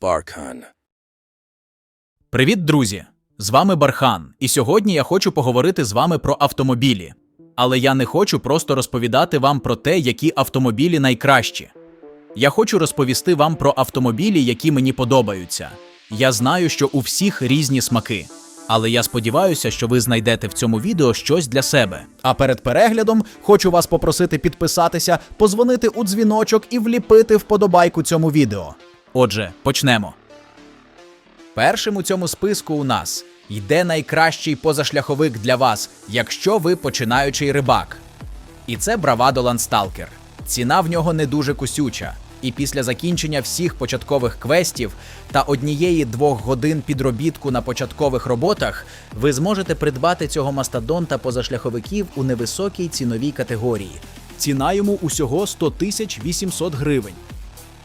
Barkhan. Привіт, друзі! З вами Бархан, і сьогодні я хочу поговорити з вами про автомобілі. Але я не хочу просто розповідати вам про те, які автомобілі найкращі. Я хочу розповісти вам про автомобілі, які мені подобаються. Я знаю, що у всіх різні смаки. Але я сподіваюся, що ви знайдете в цьому відео щось для себе. А перед переглядом хочу вас попросити підписатися, позвонити у дзвіночок і вліпити вподобайку цьому відео. Отже, почнемо. Першим у цьому списку у нас йде найкращий позашляховик для вас, якщо ви починаючий рибак. І це Bravado Landstalker. Ціна в нього не дуже кусюча. І після закінчення всіх початкових квестів та однієї-двох годин підробітку на початкових роботах ви зможете придбати цього мастодонта позашляховиків у невисокій ціновій категорії. Ціна йому усього 100 тисяч 800 гривень.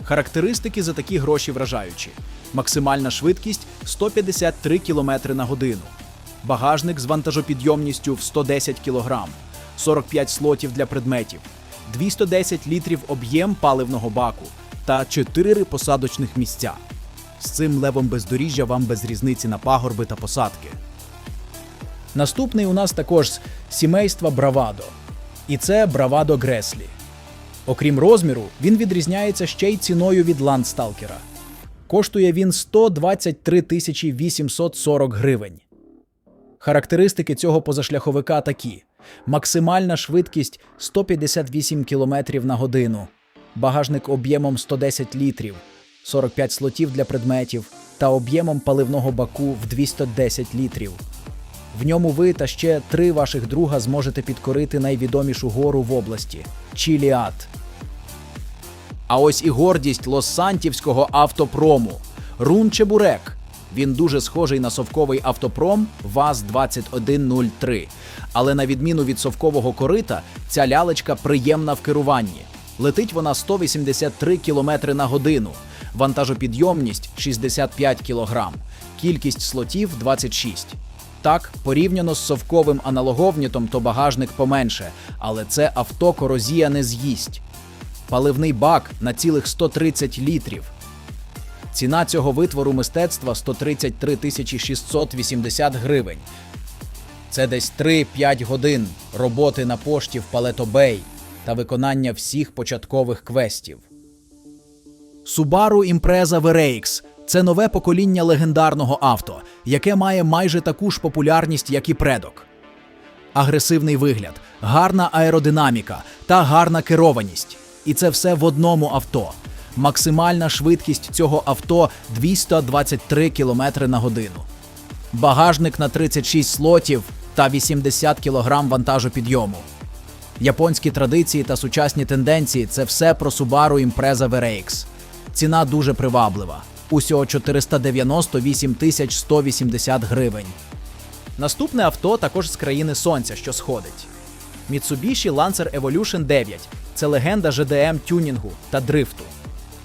Характеристики за такі гроші вражаючі. Максимальна швидкість 153 км на годину. Багажник з вантажопідйомністю в 110 кг, 45 слотів для предметів, 210 літрів об'єм паливного баку та 4 посадочних місця. З цим левом бездоріжжя вам без різниці на пагорби та посадки. Наступний у нас також з сімейства Бравадо. І це Бравадо Греслі. Окрім розміру, він відрізняється ще й ціною від ландсталкера. Коштує він 123 тисячі 840 гривень. Характеристики цього позашляховика такі: максимальна швидкість 158 км на годину, багажник об'ємом 110 літрів, 45 слотів для предметів та об'ємом паливного баку в 210 літрів. В ньому ви та ще три ваших друга зможете підкорити найвідомішу гору в області Чіліат. А ось і гордість Лос-Сантівського автопрому Рун Чебурек. Він дуже схожий на совковий автопром ВАЗ-2103. Але на відміну від совкового корита, ця лялечка приємна в керуванні. Летить вона 183 км на годину, вантажопідйомність 65 кг, кількість слотів 26. Так, порівняно з совковим аналоговнітом, то багажник поменше, але це авто корозія не з'їсть. Паливний бак на цілих 130 літрів. Ціна цього витвору мистецтва 133 тисячі 680 гривень. Це десь 3-5 годин роботи на пошті в Палето-Бей та виконання всіх початкових квестів. Subaru Impreza VRX – це нове покоління легендарного авто, яке має майже таку ж популярність, як і предок. Агресивний вигляд, гарна аеродинаміка та гарна керованість. І це все в одному авто. Максимальна швидкість цього авто 223 км на годину. Багажник на 36 слотів та 80 кг вантажопідйому. Японські традиції та сучасні тенденції це все про Subaru Impreza VRX. Ціна дуже приваблива. Усього 498 тисяч 180 гривень. Наступне авто також з країни сонця, що сходить. Mitsubishi Lancer Evolution 9 це легенда GDM тюнінгу та дрифту.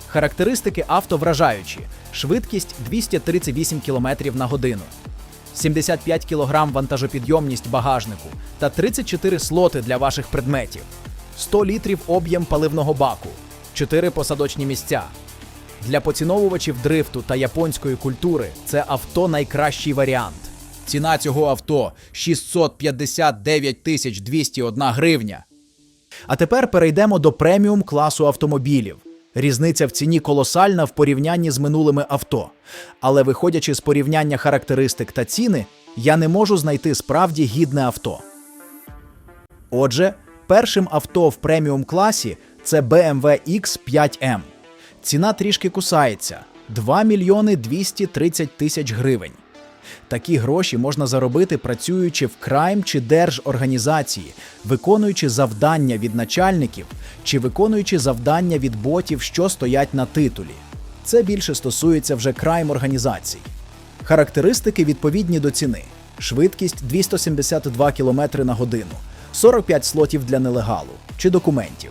Характеристики авто вражаючі: швидкість 238 км на годину, 75 кг вантажопідйомність багажнику та 34 слоти для ваших предметів, 100 літрів об'єм паливного баку, 4 посадочні місця. Для поціновувачів дрифту та японської культури це авто найкращий варіант. Ціна цього авто 659 тисяч 201 гривня. А тепер перейдемо до преміум класу автомобілів. Різниця в ціні колосальна в порівнянні з минулими авто. Але виходячи з порівняння характеристик та ціни, я не можу знайти справді гідне авто. Отже, першим авто в преміум класі це BMW X5M. Ціна трішки кусається 2 мільйони 230 тисяч гривень. Такі гроші можна заробити, працюючи в крайм чи держорганізації, виконуючи завдання від начальників чи виконуючи завдання від ботів, що стоять на титулі. Це більше стосується вже крайм організацій. Характеристики відповідні до ціни: швидкість 272 км на годину, 45 слотів для нелегалу чи документів,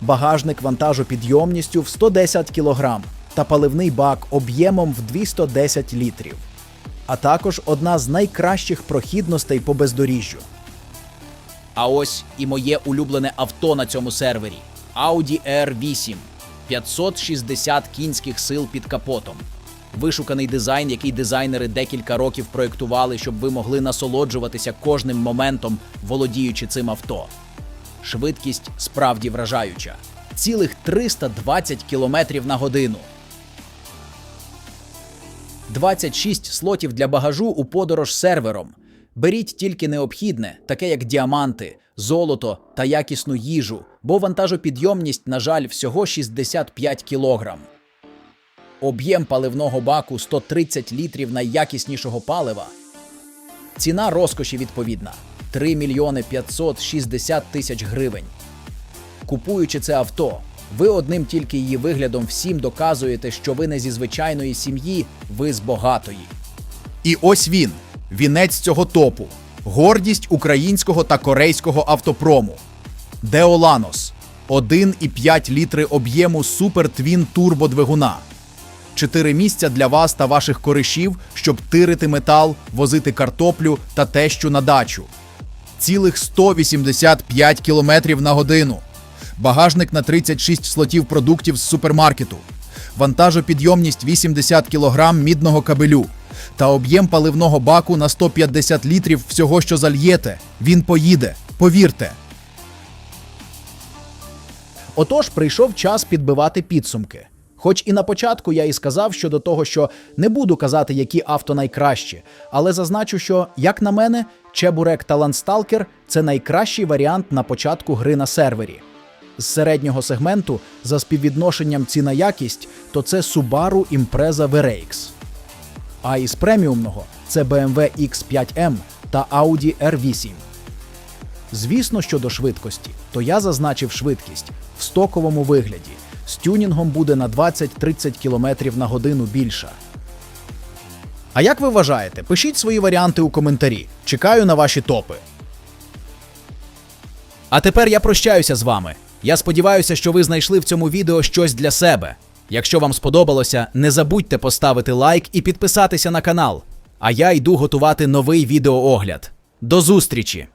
багажник вантажопідйомністю в 110 кг та паливний бак об'ємом в 210 літрів а також одна з найкращих прохідностей по бездоріжжю. А ось і моє улюблене авто на цьому сервері Audi R8 560 кінських сил під капотом. вишуканий дизайн, який дизайнери декілька років проєктували, щоб ви могли насолоджуватися кожним моментом, володіючи цим авто. Швидкість справді вражаюча. Цілих 320 км на годину. 26 слотів для багажу у подорож сервером. Беріть тільки необхідне, таке як діаманти, золото та якісну їжу, бо вантажопідйомність, на жаль, всього 65 кілограм. Об'єм паливного баку 130 літрів найякіснішого палива. Ціна розкоші відповідна 3 мільйони 560 тисяч гривень. Купуючи це авто, ви одним тільки її виглядом всім доказуєте, що ви не зі звичайної сім'ї, ви з багатої. І ось він, вінець цього топу, гордість українського та корейського автопрому. Деоланос 1,5 літри об'єму Супер Твін турбодвигуна. Чотири місця для вас та ваших коришів, щоб тирити метал, возити картоплю та тещу на дачу. Цілих 185 км на годину. Багажник на 36 слотів продуктів з супермаркету. Вантажопідйомність 80 кг мідного кабелю. Та об'єм паливного баку на 150 літрів всього, що зальєте. Він поїде. Повірте. Отож, прийшов час підбивати підсумки. Хоч і на початку я і сказав щодо того, що не буду казати, які авто найкращі, але зазначу, що, як на мене, Чебурек та Ландсталкер це найкращий варіант на початку гри на сервері. З середнього сегменту за співвідношенням ціна-якість, то це Subaru Impreza VRX. А із преміумного це BMW X5M та Audi R8. Звісно, щодо швидкості, то я зазначив швидкість в стоковому вигляді. З тюнінгом буде на 20-30 км на годину більша. А як ви вважаєте? Пишіть свої варіанти у коментарі. Чекаю на ваші топи. А тепер я прощаюся з вами. Я сподіваюся, що ви знайшли в цьому відео щось для себе. Якщо вам сподобалося, не забудьте поставити лайк і підписатися на канал. А я йду готувати новий відеоогляд. До зустрічі!